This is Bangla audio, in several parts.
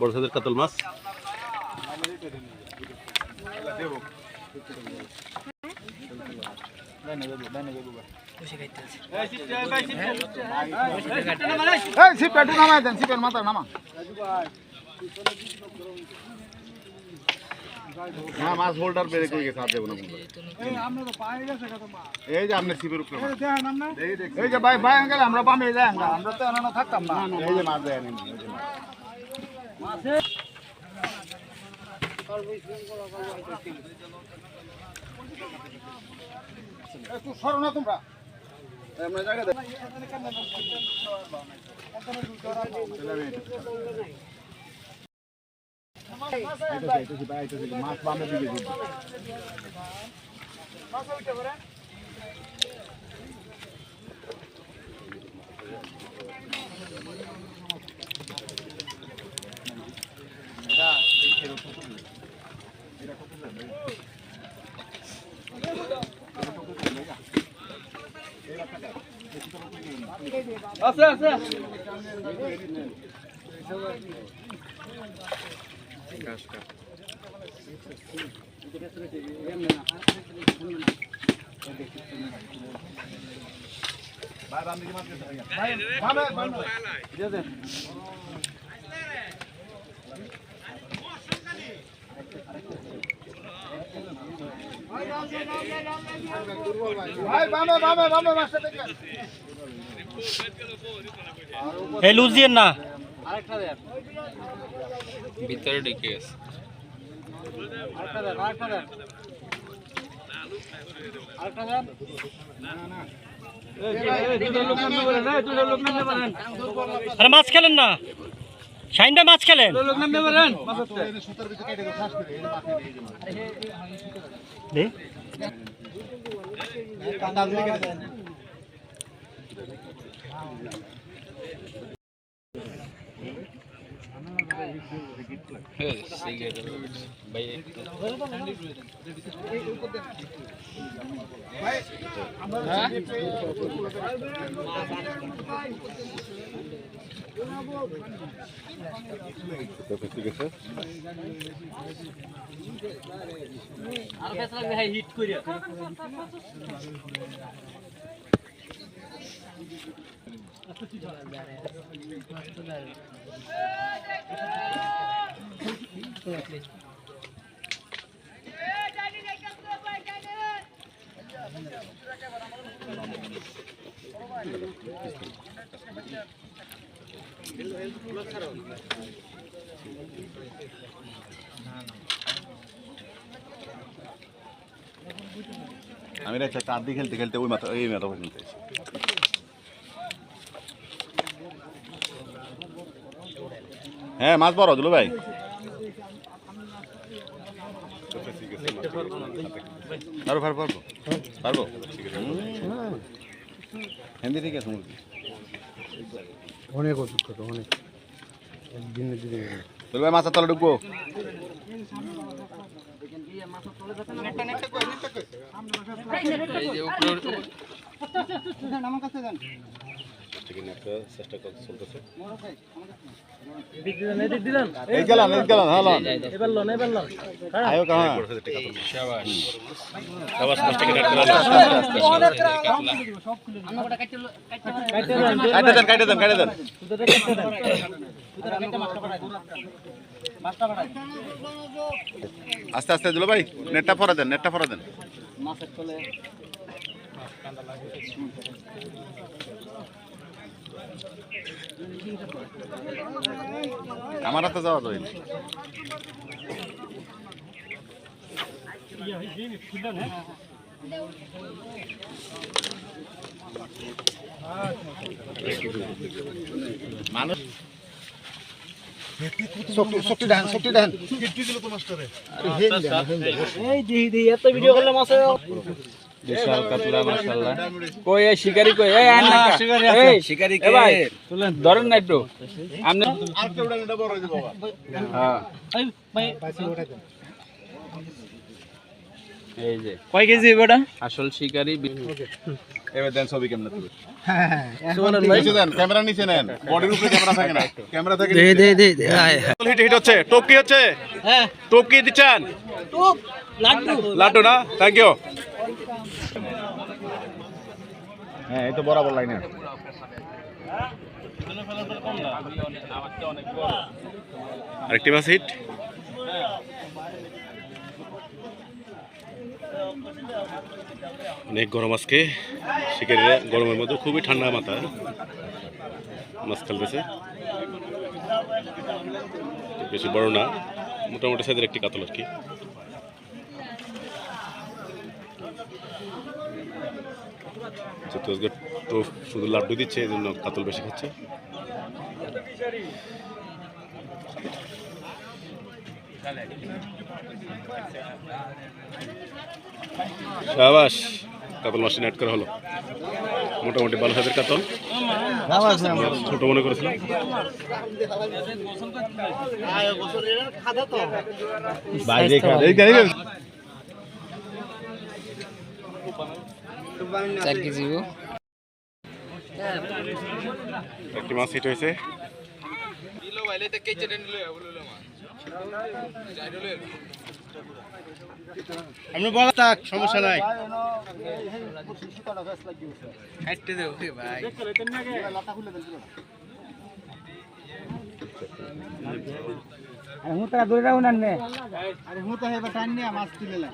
বড় সাইজের কাতল মাছ এই সিপ পেটু নামাই দেন সিপের মাথা নামা না মাছ হোল্ডার বেড়ে কই গেছে আর দেবো না এই যে আপনার সিপের উপরে। এই যে ভাই ভাই আঙ্কেল আমরা বামে যাই আঙ্কেল আমরা তো এখনও থাকতাম না। এই যে মাছ দেয় এই যে মাছ। একটু সরো না তোমরা। আমরা জায়গা দেখ মাছ বামে দিকে আছে আছে বামে বামে ভাই বামে বামে বামে মাছটা দেখেন এই লুজ দিয়ে না। ভিতরে ঢুকে গেছে। আরে মাছ খেলেন না। শাইনটা মাছ খেলেন। আর লাগবে হাই হিট কইরা আমি না চার দিকে খেলতে খেলতে ওই মাথা এই মাথা পর্যন্ত হ্যাঁ মাছ বড় দিল ভাই। পারব পারব পারব পারব হিন্দি ঠিক আছে মুরগি। অনেক অভিজ্ঞতা অনেক। একদিনে দিনে বল ভাই মাছের তলে ঢুকবো। এই যে উপরে চেষ্টা করতে চলতেছে এই গেলাম এই গেলাম হ্যাঁ লন। এবার লোন এবার লোন। আয়ো কাহা? বড় সাইজের একটা কাতল মাছ শাবাশ আবার মাছটাকে কাটতে দেন কাটে দেন কাটে দেন আস্তে আস্তে দিল ভাই নেটটা ফরা দেন নেটটা ফরা দেন। আমার হাতে যাওয়া যায় মানুষ শক্তি শক্তি দেন শক্তি দেন। এই দি দি এত ভিডিও করলে মাছ বিশাল কাতলা মাশাআল্লাহ। কই এই শিকারি কই? এই আন না এই শিকারি কে ভাই তুলেন। ধরেন না একটু। আপনি উড়ান এটা বড় বাবা। হ্যাঁ। এই যে। কয় কেজি বেটা আসল শিকারি এবার দেন ছবি কেমন তুলে নিচে ক্যামেরা নিচে নেন। বডির উপরে ক্যামেরা থাকে না। ক্যামেরা থাকে দে দে দে দে, হিট হিট হচ্ছে। টোপকি হচ্ছে? হ্যাঁ। দিচ্ছেন? লাড্ডু। লাড্ডু না? থ্যাংক ইউ হ্যাঁ এই তো বরাবর লাইনে আরেকটি মাছ হিট অনেক গরম আজকে। শিকারিরা গরমের মধ্যে খুবই ঠান্ডা মাথা। মাছ খেলতেছে। বেশি বড় না, মোটামুটি সাইজের একটি কাতল আর কি। যেহেতু আজকে তো শুধু লাড্ডু দিচ্ছে এই জন্য কাতল বেশি খাচ্ছে। সাবাস কাতল মাসে নেট করা হলো। মোটামুটি ভালো সাইজের কাতল। আমরা ছোট মনে করেছিলাম। বাইরে চার কেজি একটি মাছ হিট হয়েছে। আপনি বলা থাক সমস্যা নাই। হাঁটতে দেও ভাই আরে হুঁ তো হেবা টান নিয়ে মাছ তুলে না।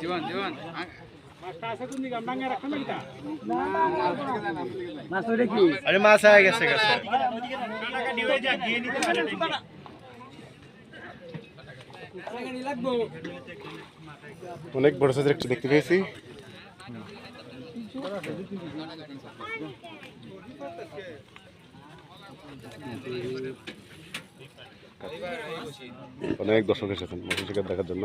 জীবন জীবন। আরে মাছ হয়ে গেছে গেছে। অনেক বড় সাইজের একটি দেখতে পেয়েছি। অনেক দর্শক এসেছেন মশা শিকার দেখার জন্য।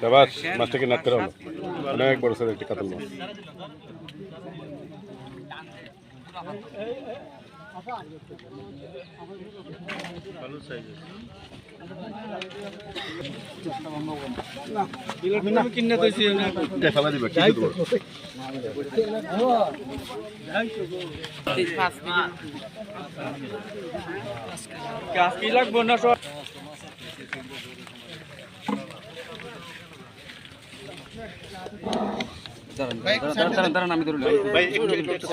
শাবাশ মাছটাকে নাট করা হলো অনেক বড় সাইজের একটি কাতল মাছ। লাগবো না দাঁড়ান দাঁড়ান আমি একটু